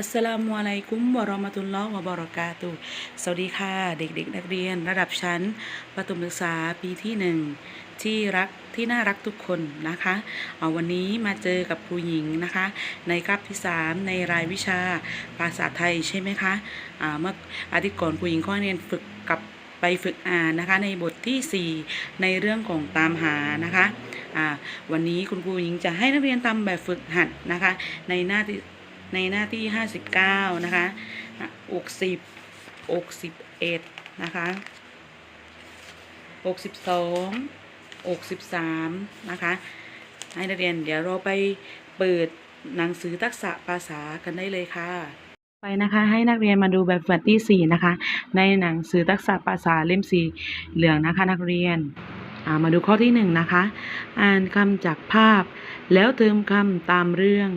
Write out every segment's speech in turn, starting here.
อัสสลามุอะลัยกุมวะราะมะตุลลอฮ์วะบะเราะกาตุสวัสดีค่ะ เด็กๆ นักเรียนระดับชั้น ประถมศึกษาปีที่หนึ่งที่รักที่น่ารักทุกคนนะคะเอาวันนี้มาเจอกับครูหญิงนะคะ ในคาบที่ 3 ในรายวิชาภาษาไทยใช่ไหมคะอ่าเมื่ออาทิตย์ก่อนครูหญิงข้อเรียนฝึกกับไปฝึกอ่านนะคะในบทที่ 4 ในเรื่องของตามหานะคะอ่าวันนี้คุณครูหญิงจะให้นักเรียนทำแบบฝึกหัดนะคะ ในหน้าที่ ในหน้าที่ 59 นะคะอกสิบอกสิบเอ็ดนะคะอกสิบสองอกสิบสามนะคะ ให้นักเรียนเดี๋ยวเราไปเปิดหนังสือทักษะภาษากันได้เลยค่ะ ไปนะคะให้นักเรียนมาดูแบบฝึกที่4นะคะ ในหนังสือทักษะภาษาเล่มสีเหลืองนะคะนักเรียนามาดูข้อที่1นะคะ อ่านคำจากภาพ แล้วเติมคำตามเรื่อง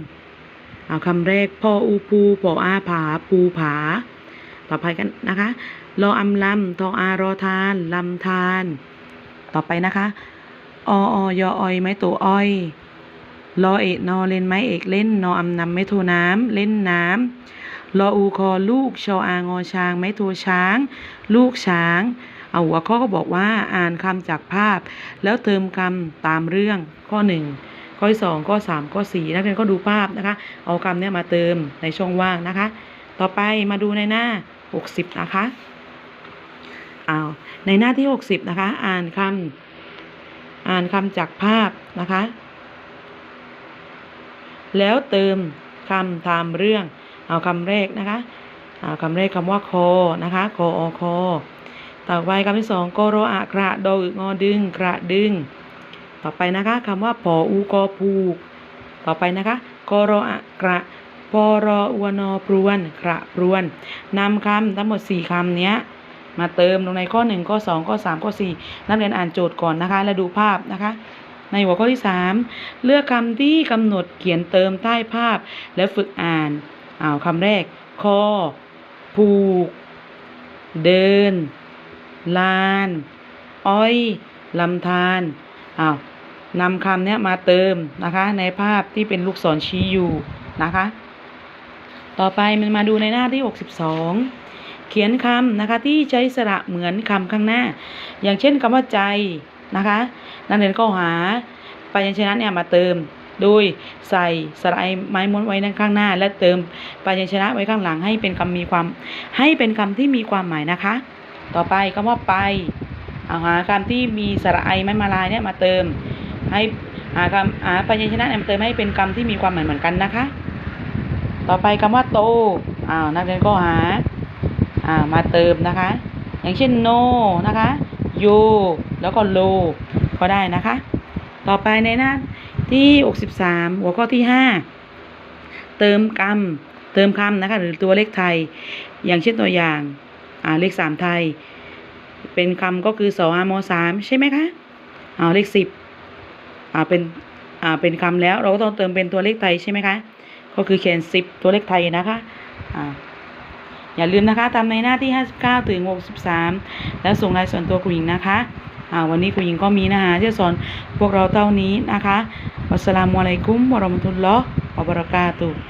เอาคำแรกพออูปูปออาผาปูผา ต่อไปกันนะคะรออำลำทออารอทานลำทาน ต่อไปนะคะอออยออยไม้ตัวอ้อยรอเอกนอเล่นไม้เอกเล่นนออำนำไม้โทน้ำเล่นน้ำรออูคอลูกชออางอช้างไม้โทช้าง ลูกช้างเอาหัวข้อก็บอกว่าอ่านคำจากภาพ แล้วเติมคำตามเรื่องข้อหนึ่ง ข้อที่สองข้อสามข้อสี่นักเรียนก็ดูภาพนะคะ เอาคำเนี้ยมาเติมในช่องว่างนะคะ ต่อไปมาดูในหน้า 60 นะคะเอาวในหน้าที่ 60 นะคะ อ่านคำอ่านคำจากภาพนะคะ แล้วเติมคำตามเรื่อง เอาคำแรกนะคะเอาคำแรกคำว่าคอนะคะคออคอต่อไปคำที่สองกรออะกระโดอึงอดึงกระดึง ต่อไปนะคะคำว่าผออูกอผูกต่อไปนะคะกรออะกระปอรออวนอปรวนกระปรวนนำคำทั้งหมด 4คำเนี้ยมาเติมลงในข้อ 1 ข้อ 2 ข้อ 3 ข้อ 4 นักเรียนอ่านโจทย์ก่อนนะคะ แล้วดูภาพนะคะ ในหัวข้อที่ 3 เลือกคำที่กำหนดเขียนเติมใต้ภาพ แล้วฝึกอ่านอ้าวคำแรกคอผูก เดิน ลาน อ้อยลำธารอ้าว นำคำเนี้ยมาเติมนะคะ ในภาพที่เป็นลูกศรชี้อยู่นะคะ ต่อไปมันมาดูในหน้าที่ 62 เขียนคำนะคะที่ใช้สระเหมือนคำข้างหน้า อย่างเช่นคำว่าใจนะคะนักเรียนก็หาพยัญชนะเนี่ยมาเติมโดยใส่สระไอไม้ม้วนไว้ด้านข้างหน้า และเติมพยัญชนะไว้ข้างหลังให้เป็นคำมีความ ให้เป็นคำที่มีความหมายนะคะ ต่อไปคำว่าไปเอาหาคำที่มีสระไอไม้มาลายเนี่ยมาเติม ให้หาคำหาพยัญชนะเนี่ยมาเติมให้เป็นคำที่มีความหมายเหมือนกันนะคะ ต่อไปคำว่าโตอ้าวนักเรียนก็หาอ่ามาเติมนะคะ อย่างเช่น no นะคะ you แล้วก็ low ก็ได้นะคะ ต่อไปในหน้าที่ 63 หัวข้อที่ 5 เติมคำเติมคำนะคะ หรือตัวเลขไทย อย่างเช่นตัวอย่างอ่าเลข 3 ไทย เป็นคำก็คือสออามสามใช่ไหมคะเอาเลข 10 อ่าเป็นอ่าเป็นคำแล้วเราก็ต้องเติมเป็นตัวเลขไทยใช่ไหมคะก็คือเขียน10ตัวเลขไทยนะคะอ่าอย่าลืมนะคะตาในหน้าที่ 59 ถึง 63 แล้วส่งรายส่วนตัวคุณหญิงนะคะอ่าวันนี้คุณหญิงก็มีนะคะที่จะสอนพวกเราเท่านี้นะคะอัสสลามุอะลัยกุมวะเราะมะตุลลอฮ์วะบะเราะกาตุ